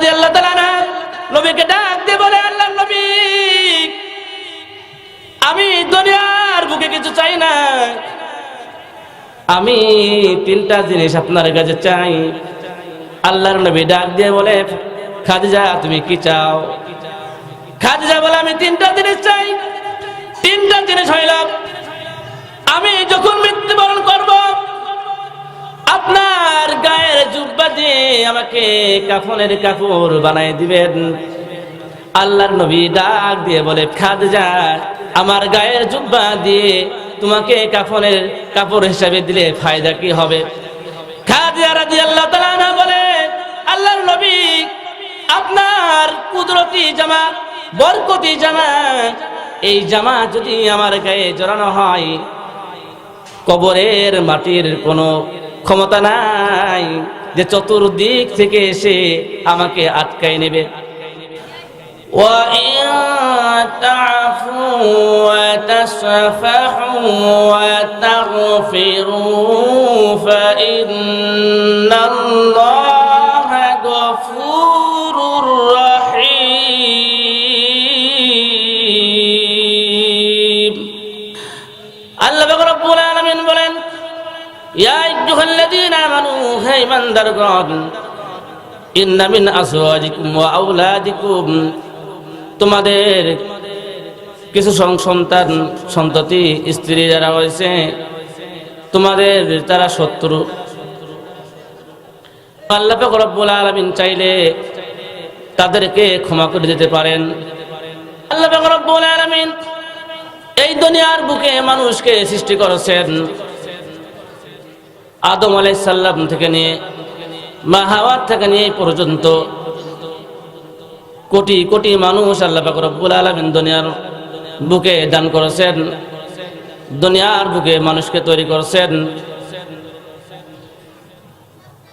তাআলা আনহা নবীকে ডাক দিয়ে বলে আল্লাহ নবী, আমি দুনিয়ার বুকে কিছু চাই না। আমি তিনটা জিনিস আপনার কাছে চাই। আল্লাহর নবী ডাক দিয়ে বলে, খাদিজা, তুমি কি চাও? খাদিজা বলে, আমি তিনটা জিনিস চাই। তিনটা জিনিস হইল, আমি যখন মৃত্যুবরণ করব আপনার গায়ের জুব্বা দিয়ে আমাকে কাফনের কাপড় বানাই দিবেন। আল্লাহর নবী ডাক দিয়ে বলে, খাদিজা, আমার গায়ের জুব্বা দিয়ে তোমাকে কাফনের কাপড় হিসাবে দিলে ফায়দা কি হবে? নবী, আপনার কুদরতি জামা জামা, এই জামা যদি আমার গায়ে জড়ানো হয়, কবরের মাটির কোনো ক্ষমতা নাই যে চতুর্দিক থেকে এসে আমাকে আটকাই নেবে وإن تعفوا وتصفحوا وتغفروا فإن الله তোমাদের কিছু সন্তান, সন্ততি, স্ত্রী যারা হয়েছে তোমাদের তারা শত্রু। আল্লাহ পাক রব্বুল আলামিন চাইলে তাদেরকে ক্ষমা করে দিতে পারেন। আল্লাহ রব্বুল আলামিন এই দুনিয়ার বুকে মানুষকে সৃষ্টি করেছেন। আদম আলাইহিস সালাম থেকে নিয়ে, মা হাওয়ার থেকে নিয়ে পর্যন্ত কোটি কোটি মানুষ আল্লাহ রব্বুল আলামিন দুনিয়ার বুকে দান করেছেন, দুনিয়ার বুকে মানুষকে তৈরি করেছেন।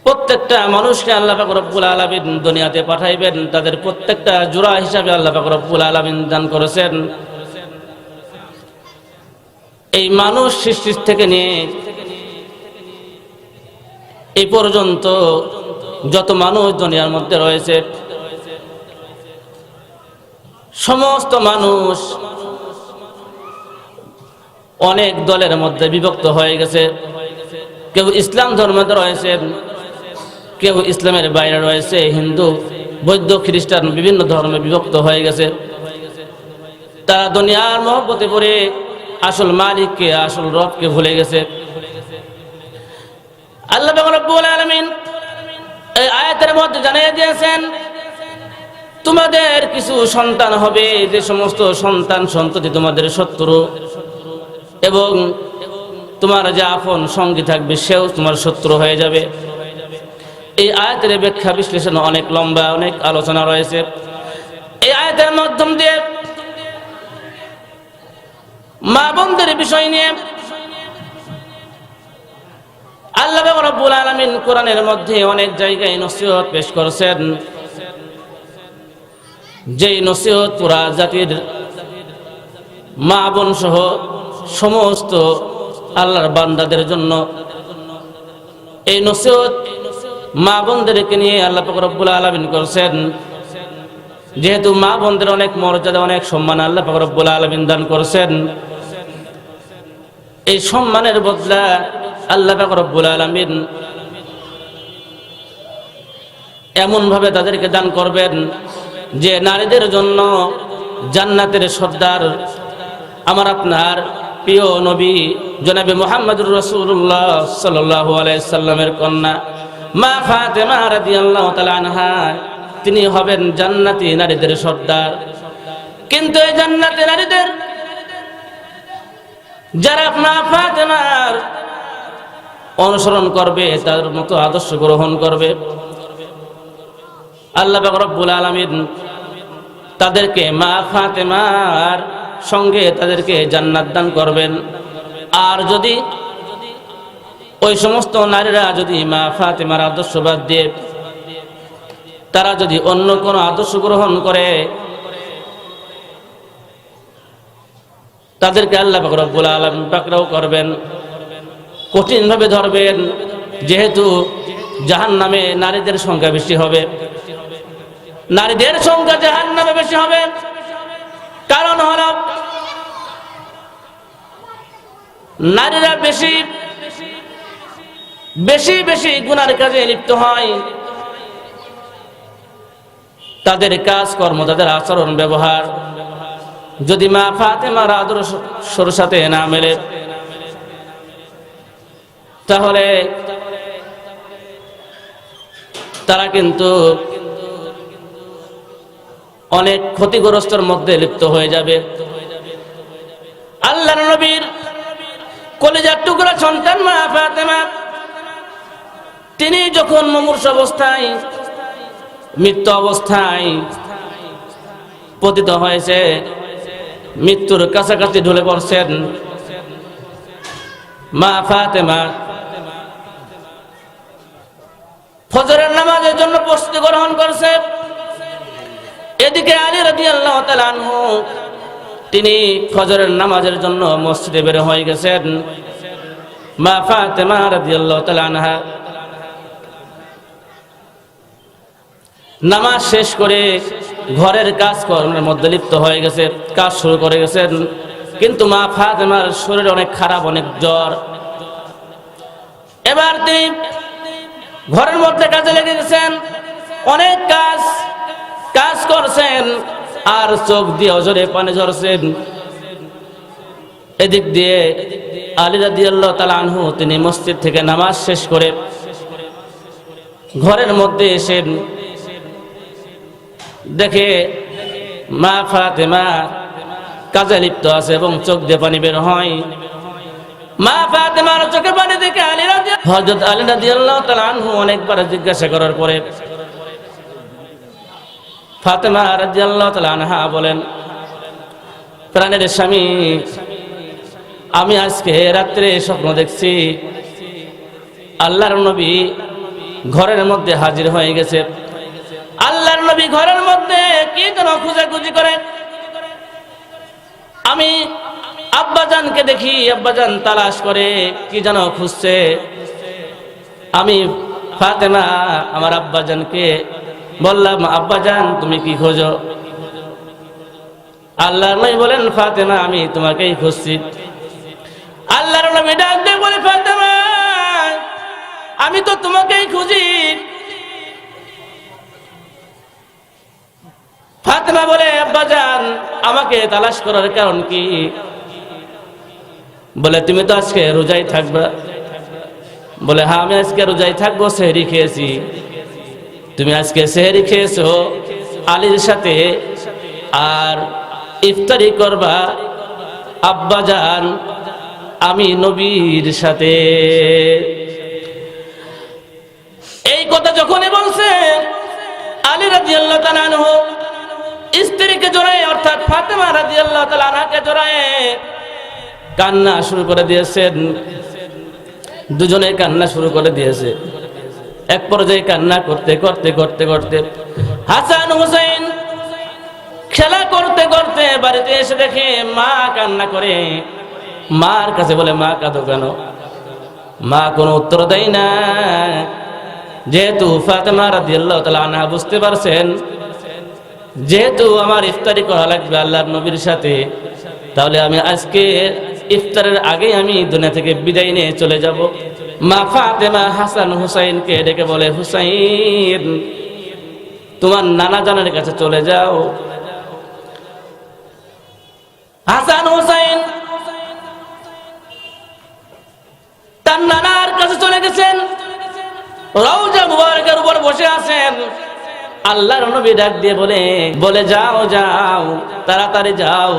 প্রত্যেকটা মানুষকে আল্লাহ পাক রব্বুল আলামিন দুনিয়াতে পাঠাইবেন, তাদের প্রত্যেকটা জোড়া হিসাবে আল্লাহ পাক রব্বুল আলামিন দান করেছেন। এই মানুষ সৃষ্টির থেকে নিয়ে এই পর্যন্ত যত মানুষ দুনিয়ার মধ্যে রয়েছে, সমস্ত মানুষ অনেক দলের মধ্যে বিভক্ত হয়ে গেছে। কেউ ইসলাম ধর্মে রয়েছেন কেউ ইসলামের বাইরে রয়েছে, হিন্দু, বৌদ্ধ, খ্রিস্টান বিভিন্ন ধর্মে বিভক্ত হয়ে গেছে। তারা দুনিয়ার মহব্বতে পড়ে, আসল মালিককে, আসল রবকে ভুলে গেছে। আল্লাহ রব্বুল আলামিন এই আয়াতের মধ্যে জানিয়ে দিয়েছেন, তোমাদের কিছু সন্তান হবে, যে সমস্ত সন্তান সন্ততি তোমাদের শত্রু, এবং তোমার যে আপন সঙ্গী থাকবে সেও তোমার শত্রু হয়ে যাবে। এই আয়াতের ব্যাখ্যা বিশ্লেষণ অনেক লম্বা, অনেক আলোচনা রয়েছে। এই আয়াতের মাধ্যম দিয়ে মা বোনদের বিষয় নিয়ে রব্বুল আলামিন কোরআনের মধ্যে অনেক জায়গায় নসিহত পেশ করেছেন। যেই নসিহত পুরা জাতির মা বোন সহ সমস্ত আল্লাহর বান্দাদের জন্য এই নসিহত মা বোনদেরকে নিয়ে আল্লাহ পাক রব্বুল আলামিন করেছেন। যেহেতু মা বোনদের অনেক মর্যাদা, অনেক সম্মান আল্লাহ পাক রব্বুল আলামিন দান করেছেন। এই সম্মানের বদলা আল্লাহ রব্বুল আলামিন এমন ভাবে তাদেরকে দান করবেন যে নারীদের জন্য জান্নাতের সর্দার আমার আপনার প্রিয় নবী জনাবি মোহাম্মদুর রসুল্লাহ সাল্লাহ আলাইসাল্লামের কন্যা মা ফাতেমা রাদিয়াল্লাহু তাআলা আনহা, তিনি হবেন জান্নাতি নারীদের সর্দার। কিন্তু এই জান্নাতি নারীদের, যারা মা ফাতেমার অনুসরণ করবে, তার মতো আদর্শ গ্রহণ করবে। আল্লাহ রব্বুল আলামিন তাদেরকে মা ফাতেমার সঙ্গে তাদেরকে জান্নাত দান করবেন। আর যদি ওই সমস্ত নারীরা যদি মা ফাতেমার আদর্শবাদ দিয়ে তারা যদি অন্য কোনো আদর্শ গ্রহণ করে, তাদেরকে আল্লাহ রব্বুল আলামিন পাকড়াও করবেন। কঠিনভাবে ধরবেন, যেহেতু জাহান নামে নারীদের সংখ্যা বেশি হবে। নারীদের সংখ্যা জাহান নামে বেশি হবে। কারণ হল, নারীরা বেশি বেশি বেশি গুনার কাজে লিপ্ত হয়। তাদের কাজ, কর্ম, তাদের আচরণ, ব্যবহার যদি মা ফাতেমার আদর্শর সাথে না মেলে তাহলে তারা কিন্তু অনেক ক্ষতিগ্রস্তর মধ্যে লিপ্ত হয়ে যাবে। আল্লাহ নবীর কলেজার টুকরা সন্তান মা ফাতেমা, তিনি যখন মমূর্ষ অবস্থায়, মৃত্যু অবস্থায় পতিত হয়েছে, মৃত্যুর কাছাকাছি ঢুলে পড়ছেন মা ফাতেমা। ফজরের নামাজের জন্য প্রস্তুতি গ্রহণ করছে। এদিকে আলী রাজি আল্লাহ তিনি ফজরের নামাজের জন্য মসজিদে বের হয়ে গেছেন। মা ফাতেমা রাজি আল্লাহ আনহা, নামাজ শেষ করে ঘরের কাজ কর্মের মধ্যে লিপ্ত হয়ে গেছে, কাজ শুরু করে গেছেন। কিন্তু মা ফাতেমার শরীর অনেক খারাপ, অনেক জ্বর। এবার তিনি ঘরের মধ্যে কাজে লেগে গেছেন, অনেক কাজ কাজ করছেন, আর চোখ দিয়ে অজরে পানি ঝরছেন। এদিক দিয়ে আলী রাদি তিনি মসজিদ থেকে নামাজ শেষ করে ঘরের মধ্যে এসেন। দেখে মা ফাতেমা কাজে লিপ্ত আছে এবং চোখ দিয়ে পানি বের হয়। মা ফাতেমার চোখে পানি দেখে আলী রাজি হযরত আলী রাদিয়াল্লাহু তাআলা আনহু অনেকবার জিজ্ঞাসা করার পরে ফাতেমা রাদিয়াল্লাহু তাআলা আনহা বলেন, প্রাণের স্বামী, আমি আজকে রাত্রে স্বপ্ন দেখছি, আল্লাহর নবী ঘরের মধ্যে হাজির হয়ে গেছে। আল্লাহর নবী ঘরের মধ্যে কি যেন খুঁজাখুঁজি করে। আমি আব্বাজানকে দেখি আব্বাজান তালাশ করে, কি যেন খুঁজছে? আমি ফাতেমা, আমার আব্বাজানকে বললাম, আব্বাজান, তুমি কি খোঁজো? আল্লাহর নবী বলেন, ফাতেমা, আমি তোমাকেই খুঁজছি। আল্লাহর নবী ডাক বলে, ফাতেমা, আমি তো তোমাকেই খুঁজি। ফাতেমা বলে, আব্বাজান, আমাকে তালাশ করার কারণ কি? বলে, তুমি তো আজকে রোজাই থাকবা। বলে হ্যাঁ আমি আজকে রোজাই থাকব, সেহরি খেয়েছি। তুমি আজকে সেহরি খেয়েছো আলীর সাথে, আর ইফতারি করবা আব্বাজান আমি নবীর সাথে। এই কথা যখনই বলছে, আলী রাজি আল্লাহ স্ত্রীকে জড়ায় অর্থাৎ ফাতেমা রাজি আল্লাহ কান্না শুরু করে দিয়েছেন। দুজনে কান্না শুরু করে দিয়েছে। এক পর্যায়ে কান্না করতে করতে করতে করতে হাসান হুসেন খেলা করতে করতে বাড়িতে এসে দেখে মা কান্না করে। মার কাছে বলে, মা, কাঁদো কেন? মা কোনো উত্তর দেয় না। যেহেতু ফাতেমা রাদিয়াল্লাহু তাআলা আনহা বুঝতে পারছেন, যেহেতু আমার ইফতারি করা লাগবে আল্লাহর নবীর সাথে, তাহলে আমি আজকে ইফতারের আগে আমি দুনিয়া থেকে বিদায় নিয়ে চলে যাব। মা ফাতেমা হাসান হুসাইনকে ডেকে বলে, হুসাইন, তোমার নানা জানের কাছে চলে যাও। হাসান হুসাইন তার নানার কাছে চলে গেছেন। রওজা মুবারকের উপর বসে আছেন। আল্লাহর নবী ডাক দিয়ে বলে বলে, যাও যাও, তাড়াতাড়ি যাও।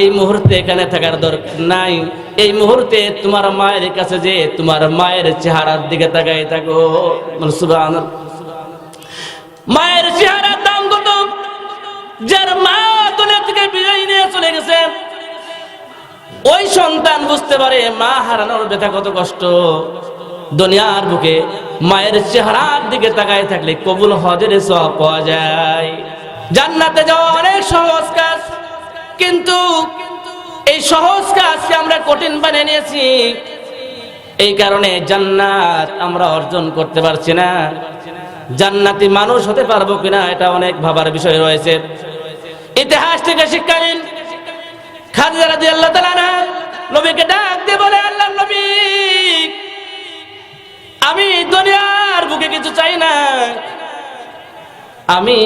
এই মুহূর্তে এখানে থাকার দরকার নাই। এই মুহূর্তে তোমার মায়ের কাছে যে তোমার মায়ের চেহারার দিকে তাকাই থাকো। সুবান মায়ের চেহারার দাম কত? যার মা দুনিয়া থেকে বিদায় নিয়ে চলে গেছে, ওই সন্তান বুঝতে পারে মা হারানোর ব্যথা কত কষ্ট। দুনিয়ার বুকে মায়ের চেহারার দিকে তাকায় থাকলে কবুল হজের সব পাওয়া যায়। জান্নাতে যাওয়া অনেক সহজ কাজ, কিন্তু এই সহজ কাজকে আমরা কঠিন বানিয়ে নিয়েছি। এই কারণে জান্নাত আমরা অর্জন করতে পারছি না। জান্নাতি মানুষ হতে পারব কিনা এটা অনেক ভাবার বিষয় রয়েছে। ইতিহাস থেকে শিক্ষা নিন। খাদিজা রাদিয়াল্লাহু তাআলা নবীকে ডাক দিয়ে বলে আল্লাহ নবী আমি দুনিয়ার বুকে কিছু চাই না। আমি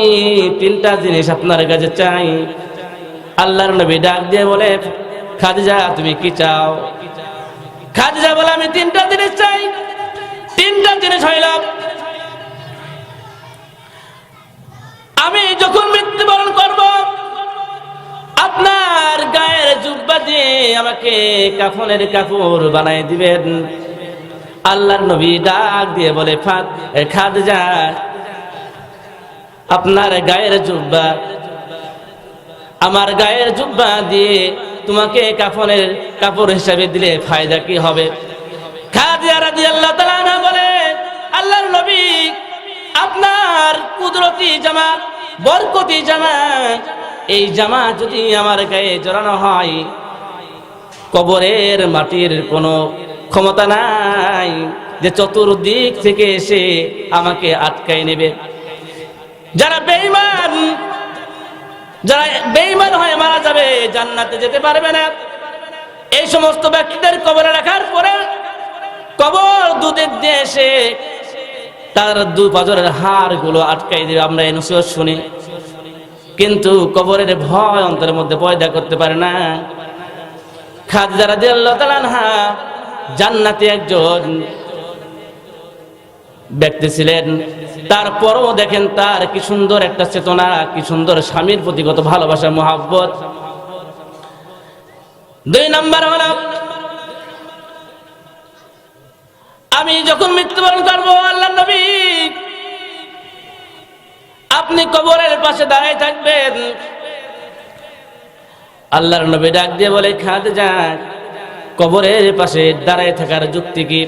তিনটা জিনিস আপনার কাছে চাই। আল্লাহর নবী ডাক দিয়ে বলে, খাদিজা, তুমি কি চাও? খাদিজা বলে, আমি তিনটা জিনিস চাই। তিনটা জিনিস হইল, আমি যখন মৃত্যুবরণ করব, আপনার গায়ের জুব্বা দিয়ে আমাকে কাফনের কাপড় বানাই দিবেন। আল্লাহর নবী ডাক দিয়ে বলে, ফাত খাদিজা, আপনার গায়ের জুব্বা, আমার গায়ের জুব্বা দিয়ে তোমাকে কাফনের কাপড় হিসাবে দিলে ফায়দা কি হবে? বলে, আল্লাহর নবী আপনার কুদরতি জামা, বরকতি জামা, এই জামা যদি আমার গায়ে জড়ানো হয় কবরের মাটির কোনো ক্ষমতা নাই, যে চতুর্দিক থেকে এসে আমাকে আটকায় নেবে। যারা বেঈমান যারা বেঈমান হয়ে মারা যাবে, জান্নাতে যেতে পারবে না। এই সমস্ত ব্যক্তিদের কবরে রাখার পরে কবর দুধের দিয়ে এসে তার দু পাজরের হাড়গুলো আটকাই দিবে। আমরা এই নসিহত শুনি। কিন্তু কবরের ভয় অন্তরের মধ্যে পয়দা করতে পারে না। খাদিজা রাদিয়াল্লাহু তাআলা আনহা জান্নাতে একজন ব্যক্তি ছিলেন। তারপরও দেখেন তার কি সুন্দর একটা চেতনা, কি সুন্দর স্বামীর প্রতি কত ভালোবাসা, মহাব্বত। দুই নাম্বার হলো, আমি যখন মৃত্যুবরণ করব, আল্লাহ নবী, আপনি কবরের পাশে দাঁড়ায় থাকবেন। আল্লাহর নবী ডাক দিয়ে বলে খাদ যাক কবরের পাশে দাঁড়ায় থাকার যুক্তি কি?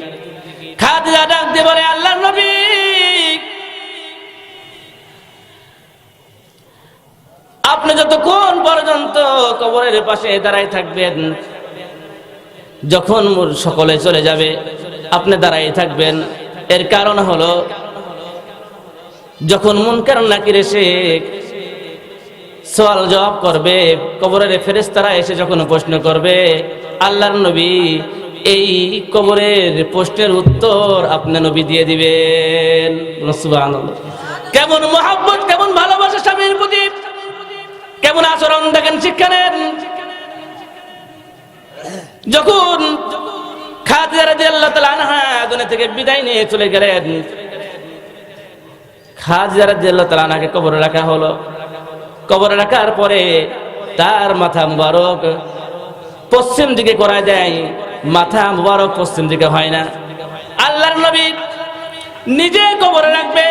খাদিজা ডাক দিয়ে বলে, আল্লাহর নবী, আপনি যতক্ষণ পর্যন্ত কবরের পাশে দাঁড়ায় থাকবেন, যখন সকলে চলে যাবে, আপনি দাঁড়াই থাকবেন। এর কারণ হলো, যখন মন কারণ নাকির এসে সওয়াল জবাব করবে। কবরের ফেরেস্তারা এসে যখন প্রশ্ন করবে, আল্লাহর নবী, এই কবরের প্রশ্নের উত্তর আপনি নবী দিয়ে দিবেন। কেমন মোহাব্বত, কেমন ভালোবাসা স্বামীর প্রতি? কেমন আচরণ দেখেন, শিক্ষা নেন। যখন থেকে বিদায় নিয়ে চলে গেলেন, খাদিজা রাদিয়াল্লাহু তাআলা আনহাকে কবরে রাখা হলো। কবরে রাখার পরে তার মাথা মুবারক পশ্চিম দিকে করা যায়। মাথা মুবারক পশ্চিম দিকে হয় না। আল্লাহর নবী নিজে কবরে রাখবে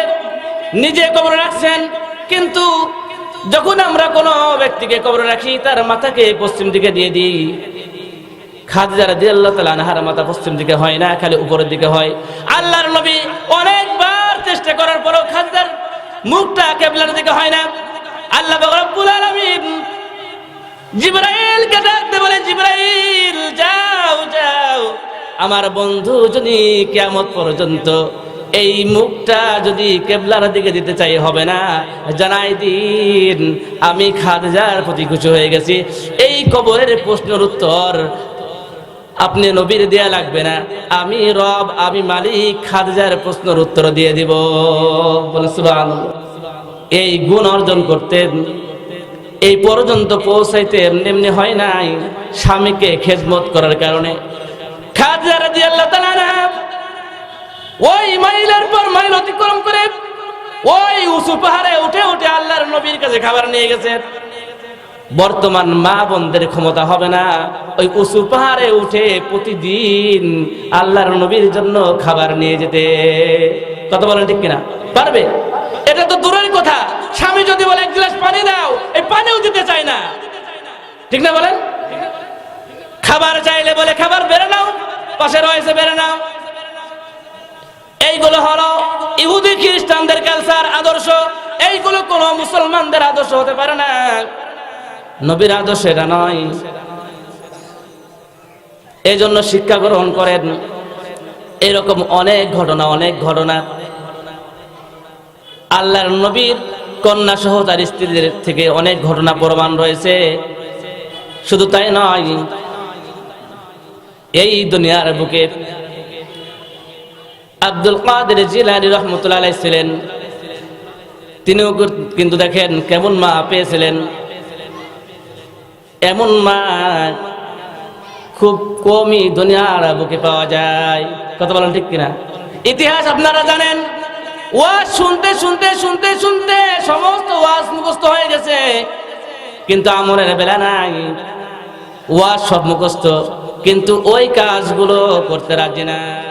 নিজে কবরে রাখছেন। কিন্তু যখন আমরা কোনো ব্যক্তিকে কবরে রাখি, তার মাথাকে পশ্চিম দিকে দিয়ে দিই। খাদিজা রাদিয়াল্লাহু তাআলা আনহার মাথা পশ্চিম দিকে হয় না, খালি উপরের দিকে হয়। আল্লাহর নবী অনেকবার চেষ্টা করার পরও খাদিজার মুখটা কেবলার দিকে হয় না। যাও যাও। আমার বন্ধু যদি কিয়ামত পর্যন্ত এই মুখটা যদি কেবলার দিকে দিতে চাই, হবে না। জানাই দিন, আমি খাদিজার প্রতি খুশি হয়ে গেছি। এই কবরের প্রশ্নের উত্তর আপনি নবীর দেয়া লাগবে না। আমি রব, আমি মালিক, খাদিজার প্রশ্নের উত্তর দিয়ে দিব। বলে শুভ সুবহানাল্লাহ। এই গুণ অর্জন করতেন এই পর্যন্ত পৌঁছাইতে এমনি এমনি হয় নাই স্বামীকে খেদমত করার কারণে। ওই মাইলের পর মাইল অতিক্রম করে ওই উঁচু পাহাড়ে উঠে উঠে আল্লাহর নবীর কাছে খাবার নিয়ে গেছে। বর্তমান মা বোনদের ক্ষমতা হবে না। ওই উঁচু পাহাড়ে উঠে প্রতিদিন আল্লাহর নবীর জন্য খাবার নিয়ে যেতে। কত বলেন ঠিক কিনা? পারবে? দূরের কথা। স্বামী যদি বলে, এক গ্লাস পানি দাও। এই পানিও দিতে চায় না। ঠিক না বলেন? খাবার চাইলে বলে, খাবার বেড়ে নাও, পাশে রয়েছে, বেড়ে নাও। এইগুলো হলো ইহুদি খ্রিস্টানদের কালচার আদর্শ। এইগুলো কোনো মুসলমানদের আদর্শ হতে পারে না। নবীর আদর্শ এটা নয়। এই জন্য শিক্ষা গ্রহণ করেন। এরকম অনেক ঘটনা অনেক ঘটনা। আল্লাহর নবীর কন্যা সহ তার স্ত্রীদের থেকে অনেক ঘটনা প্রমাণ রয়েছে। শুধু তাই নয়, এই দুনিয়ার বুকে আব্দুল কাদের জিলানি রহমতুল্লাহ ছিলেন। তিনিও কিন্তু দেখেন কেমন মা পেয়েছিলেন। এমন মা খুব কমই দুনিয়ার বুকে পাওয়া যায়। কথা বলেন ঠিক কিনা? ইতিহাস আপনারা জানেন ওয়াজ শুনতে শুনতে শুনতে শুনতে সমস্ত ওয়াজ মুখস্ত হয়ে গেছে। কিন্তু আমলের বেলা নাই। ওয়াজ সব মুখস্ত কিন্তু ওই কাজগুলো করতে রাজি না